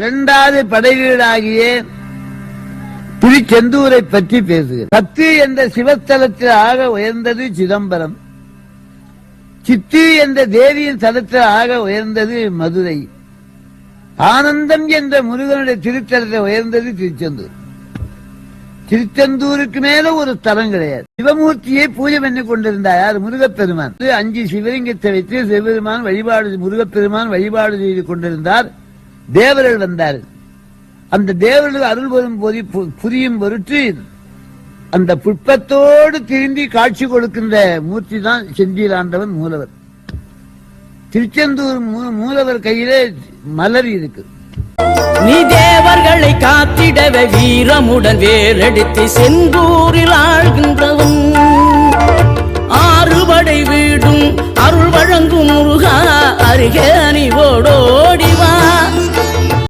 இரண்டாவது படைவீடாகிய திருச்செந்தூரை பற்றி பேசுகிறேன். பத்து என்ற சிவஸ்தலத்தில் ஆக உயர்ந்தது சிதம்பரம். சித்தி என்ற தேவியின் தலத்தில் ஆக உயர்ந்தது மதுரை. ஆனந்தம் என்ற முருகனுடைய திருத்தலத்தில் உயர்ந்தது திருச்செந்தூர். திருச்செந்தூருக்கு மேல ஒரு தலம் கிடையாது. சிவமூர்த்தியை பூஜை பண்ணி கொண்டிருந்தார் யார்? முருகப்பெருமான். அஞ்சு சிவலிங்கத்தை வைத்து சிவபெருமான் வழிபாடு முருகப்பெருமான் வழிபாடு செய்து கொண்டிருந்தார். தேவர்கள் வந்தார்கள் அந்த தேவர்கள் அருள் வரும் போது புரியும் பொருட்டு அந்த புட்பத்தோடு திரும்பி காட்சி கொடுக்கின்ற மூர்த்தி தான் செந்திலாண்டவன் மூலவர். திருச்செந்தூர் மூலவர் கையிலே மலர் இருக்கு. நீ தேவர்களை காத்திடவே வீரமுடன் வேரடித்து செந்தூரில் ஆழ்கின்றவன். ஆறுபடை வீடும் அருள் வழங்கும் முருகா அருகே அணிவோடோ